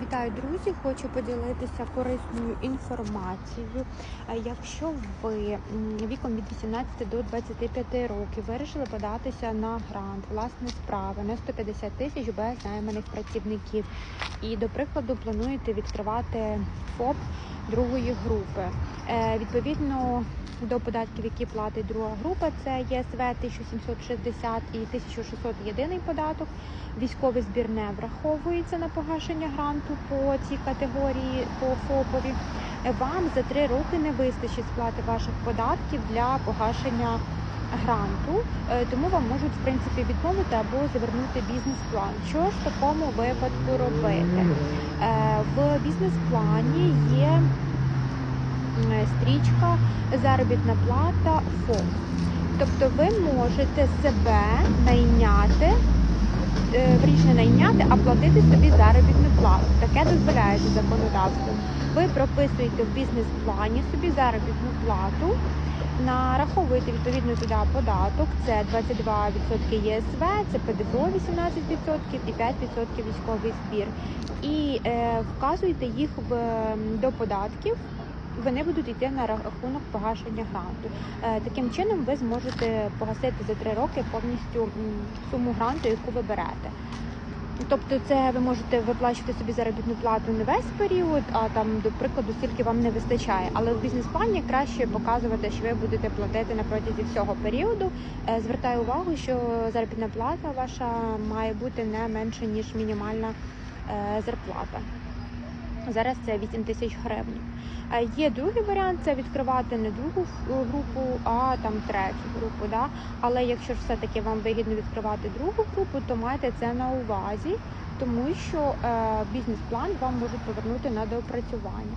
Вітаю, друзі! Хочу поділитися корисною інформацією. Е, Якщо ви віком від 18 до 25 років вирішили податися на грант власне справи на 150 тисяч без найманих працівників, і до прикладу плануєте відкривати ФОП другої групи, Е, відповідно до податків, які платить друга група, це ЄСВ 1760 і 1600 єдиний податок. Військовий збір не враховується на погашення гранту по цій категорії по ФОПові. Вам за три роки не вистачить сплати ваших податків для погашення гранту, Е, тому вам можуть в принципі відмовити або завернути бізнес-план. Що ж такому випадку робити? Е, В бізнес-плані є стрічка заробітна плата ФОП. Тобто ви можете себе найняти е, найняти, а платити собі заробітну плату. Таке дозволяється законодавством. Ви прописуєте в бізнес-плані собі заробітну плату, нараховуєте відповідно туди податок, це 22% ЄСВ, це ПДФО 18% і 5% військовий збір. І е, вказуєте їх в, до податків. Вони будуть йти на рахунок погашення гранту. Е, Таким чином ви зможете погасити за три роки повністю суму гранту, яку ви берете. Тобто, це ви можете виплачувати собі заробітну плату не весь період, а там, до прикладу, скільки вам не вистачає. Але в бізнес-плані краще показувати, що ви будете платити на протязі всього періоду. Е, Звертаю увагу, що заробітна плата ваша має бути не менше ніж мінімальна е, зарплата. Зараз це 8 тисяч гривень. Е, Є другий варіант це відкривати не другу групу, а там третю групу. Да? Але якщо ж все-таки вам вигідно відкривати другу групу, то майте це на увазі, тому що е, бізнес-план вам можуть повернути на доопрацювання.